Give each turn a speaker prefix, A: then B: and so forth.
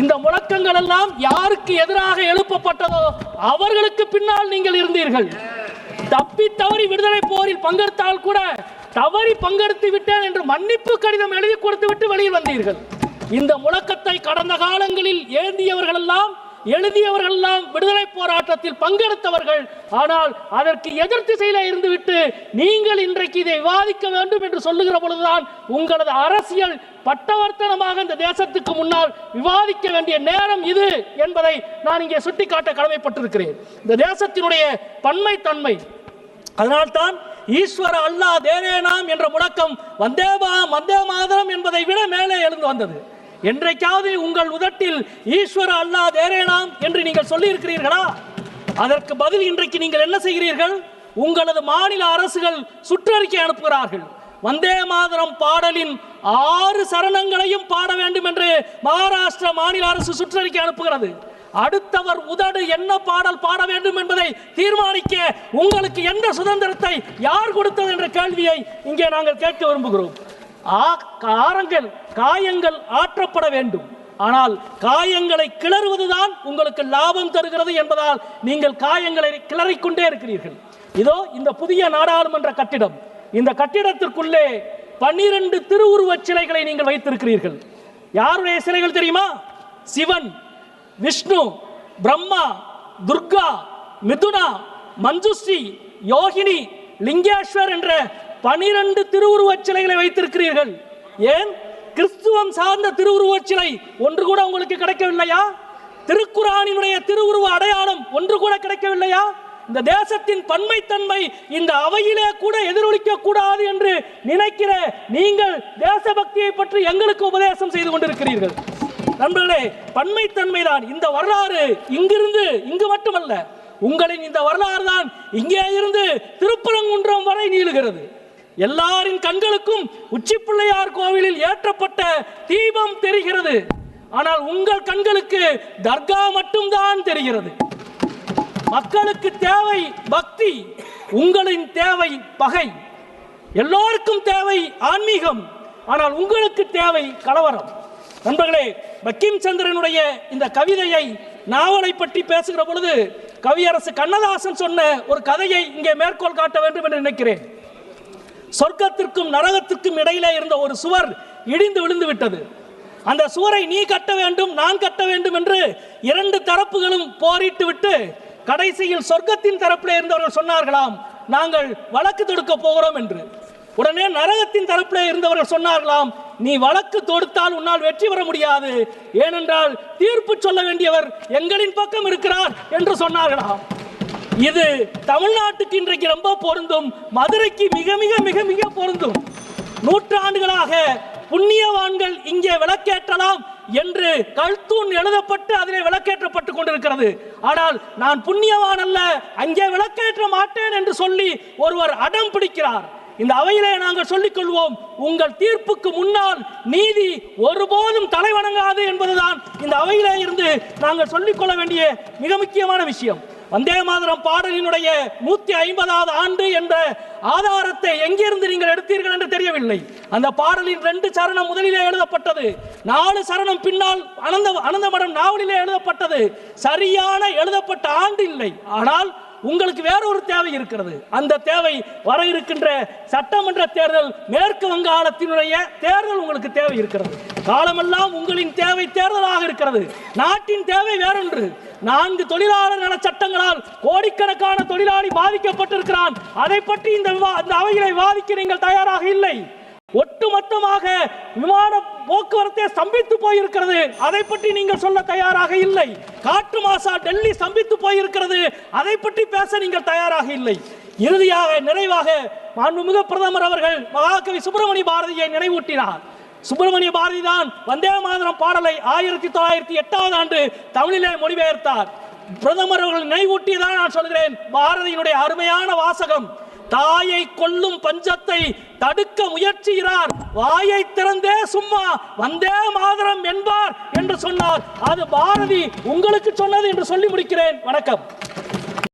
A: இந்த முழக்கங்கள் எல்லாம் யாருக்கு எதிராக எழுப்பப்பட்டதோ அவர்களுக்கு பின்னால் நீங்கள் இருந்தீர்கள். தப்பி தவறி விடுதலை போரில் பங்கெடுத்தால் கூட தவறி பங்கெடுத்து விட்டேன் என்று மன்னிப்பு கடிதம் எழுதி கொடுத்து விட்டு வெளியில் வந்தீர்கள். இந்த முழக்கத்தை கடந்த காலங்களில் ஏந்தியவர்கள் எல்லாம் எழுதியவர்கள் எல்லாம் விடுதலை போராட்டத்தில் பங்கெடுத்தவர்கள். ஆனால் அதற்கு எதிர் திசையில இருந்துவிட்டு நீங்கள் இன்றைக்கு இதை விவாதிக்க வேண்டும் என்று சொல்லுகிற பொழுதுதான் உங்களது அரசியல் பட்டவர்த்தனமாக இந்த தேசத்துக்கு முன்னால் விவாதிக்க வேண்டிய நேரம் இது என்பதை நான் இங்கே சுட்டிக்காட்ட கடமைப்பட்டிருக்கிறேன். இந்த தேசத்தினுடைய பன்மைத்தன்மை. அதனால்தான் ஈஸ்வர அல்லா தேரேனாம் என்ற முழக்கம் வந்தே வந்தே மாதரம் என்பதை விட மேலே எழுந்து வந்தது. என்றைக்காவது உங்கள் உதட்டில் ஈஸ்வர அல்லா தேரேனாம் என்று நீங்கள் சொல்லி இருக்கிறீர்களா அதற்கு பதில் இன்றைக்கு நீங்கள் என்ன செய்கிறீர்கள்? உங்களது மாநில அரசுகள் சுற்றறிக்கை அனுப்புகிறார்கள். வந்தே மாதரம் பாடலின் ஆறு சரணங்களையும் பாட வேண்டும் என்று மகாராஷ்டிர மாநில அரசு சுற்றறிக்கை அனுப்புகிறது. அடுத்தவர் உதடு என்ன பாடல் பாட வேண்டும் என்பதை தீர்மானிக்க உங்களுக்கு எந்த சுதந்திரத்தை யார் கொடுத்தது என்ற கேள்வியை இங்கே நாங்கள் கேட்க விரும்புகிறோம். ஆ- காரங்கள் காயங்கள் ஆற்றப்பட வேண்டும். ஆனால் காயங்களை கிளறுவதுதான் உங்களுக்கு லாபம் தருகிறது என்பதால் நீங்கள் காயங்களை கிளறிக்கொண்டே இருக்கிறீர்கள். இதோ இந்த புதிய நாடாளுமன்ற கட்டிடம். இந்த கட்டிடத்திற்குள்ளே பன்னிரண்டு திருவுருவச் சிலைகளை நீங்கள் வைத்திருக்கிறீர்கள். யாருடைய சிலைகள் தெரியுமா? சிவன் விஷ்ணு பிரம்மா துர்கா மிதுனா மஞ்சுஸ்ரீ யோகினி லிங்கேஸ்வர் என்ற பனிரெண்டு திருவுருவச் சிலைகளை வைத்திருக்கிறீர்கள். ஏன்? கிறிஸ்துவம் சார்ந்த திருவுருவச் சிலை ஒன்று கூட உங்களுக்கு கிடைக்கவில்லையா? திருக்குறானினுடைய திருவுருவ அடையாளம் ஒன்று கூட கிடைக்கவில்லையா? இந்த தேசத்தின் பன்மைத்தன்மை இந்த அவையிலே கூட எதிரொலிக்க கூடாது என்று நினைக்கிற நீங்கள் தேசபக்தியை பற்றி எங்களுக்கு உபதேசம் செய்து கொண்டிருக்கிறீர்கள். நண்பர்களே பன்மைத்தன்மைதான் இந்த வரலாறு இங்கிருந்து இங்கு மட்டுமல்ல உங்களின் இந்த வரலாறு தான் இங்கே இருந்து திருப்பரங்குன்றம் வரை நீளுகிறது. எல்லாரின் கண்களுக்கும் உச்சி பிள்ளையார் கோவிலில் ஏற்றப்பட்ட தீபம் தெரிகிறது. ஆனால் உங்கள் கண்களுக்கு தர்கா மட்டும்தான் தெரிகிறது. மக்களுக்கு தேவை பக்தி உங்களின் தேவை பகை. எல்லோருக்கும் தேவை ஆன்மீகம் ஆனால் உங்களுக்கு தேவை கலவரம். நண்பர்களே பக்கிம் சந்திரனுடைய இந்த கவிதையை நாவலை பற்றி பேசுகிற பொழுது கவியரசு கண்ணதாசன் சொன்ன ஒரு கதையை இங்கே மேற்கோள் காட்ட வேண்டும் என்று நினைக்கிறேன். சொர்க்கத்திற்கும் நரகத்திற்கும் இடையிலே இருந்த ஒரு சுவர் இடிந்து விழுந்து விட்டது. அந்த சுவரை நீ கட்ட வேண்டும் நான் கட்ட வேண்டும் என்று இரண்டு தரப்புகளும் போரிட்டு விட்டு கடைசியில் சொர்க்கத்தின் தரப்பில் இருந்தவர்கள் சொன்னார்களாம் நாங்கள் வழக்கு தொடுக்க போகிறோம் என்று. உடனே நரகத்தின் தரப்பில் இருந்தவர்கள் சொன்னார்களாம் நீ வழக்கு தொடுத்தால் உன்னால் வெற்றி பெற முடியாது ஏனென்றால் தீர்ப்பு சொல்ல வேண்டியவர் எங்களின் பக்கம் இருக்கிறார் என்று சொன்னார்களாம். இது தமிழ்நாட்டுக்கு இன்றைக்கு ரொம்ப பொருந்தும். மதுரைக்கு மிக மிக மிக மிக பொருந்தும். நூற்றாண்டுகளாக புண்ணியவான்கள் இங்கே விளக்கேற்றலாம் என்று கல்தூண் எழுதப்பட்டு அதிலே விளக்கேற்றப்பட்டு கொண்டிருக்கிறது. ஆனால் நான் புண்ணியவான் அல்ல அங்கே விளக்கேற்ற மாட்டேன் என்று சொல்லி ஒருவர் அடம் பிடிக்கிறார். இந்த அவையிலே நாங்கள் சொல்லிக் கொள்வோம் உங்கள் தீர்ப்புக்கு முன்னால் நீதி ஒருபோதும் தலைவணங்காது என்பதுதான் இந்த அவையிலே இருந்து நாங்கள் சொல்லிக்கொள்ள வேண்டிய மிக முக்கியமான விஷயம். வந்தே மாதரம் பாடலினுடைய நூத்தி ஐம்பதாவது ஆண்டு என்ற ஆதாரத்தை எங்கிருந்து நீங்கள் எடுத்தீர்கள் என்று தெரியவில்லை. அந்த பாடலின் ரெண்டு சரணம் முதலிலே எழுதப்பட்டது. நாலு சரணம் பின்னால் அனந்த அனந்தமடம் நாவலிலே எழுதப்பட்டது. சரியான எழுதப்பட்ட ஆண்டு இல்லை. ஆனால் உங்களுக்கு வேற ஒரு தேவை இருக்கிறது. அந்த தேவை வர இருக்கின்ற சட்டமன்ற தேர்தல் மேற்கு வங்காளத்தினுடைய தேர்தல் உங்களுக்கு தேவை இருக்கிறது. காலமெல்லாம் உங்களின் தேவை தேர்தலாக இருக்கிறது. நாட்டின் தேவை வேறொன்று. நான்கு தொழிலாளர் நல சட்டங்களால் கோடிக்கணக்கான தொழிலாளி பாதிக்கப்பட்டிருக்கிறான். அதை பற்றி இந்த விவா- அவையிலே விவாதிக்க நீங்கள் தயாராக இல்லை. ஒட்டுமொத்தமாக விமான போக்குவரத்தை ஸ்தம்பித்து போயிருக்கிறது. அதை பற்றி நீங்கள் சொல்ல தயாராக இல்லை. காற்று மாசா டெல்லி ஸ்தம்பித்து போயிருக்கிறது. அதை பற்றி பேச நீங்கள் தயாராக இல்லை. இறுதியாக நிறைவாக மாண்புமிகு பிரதமர் அவர்கள் மகாகவி சுப்பிரமணிய பாரதியை நினைவூட்டினார். சுப்பிரமணிய பாரதி தான் வந்தே மாதரம் பாடலை ஆயிரத்தி தொள்ளாயிரத்தி எட்டாவது ஆண்டு தமிழிலே மொழிபெயர்த்தார். பிரதமர் அவர்கள் நினைவூட்டியதான் நான் சொல்கிறேன் பாரதியினுடைய அருமையான வாசகம் தாயை கொல்லும் பஞ்சத்தை தடுக்க முயற்சிகிறார் வாயை திறந்தே சும்மா வந்தே மாதரம் என்பார் என்று சொன்னார். அது பாரதி உங்களுக்கு சொன்னது என்று சொல்லி முடிக்கிறேன். வணக்கம்.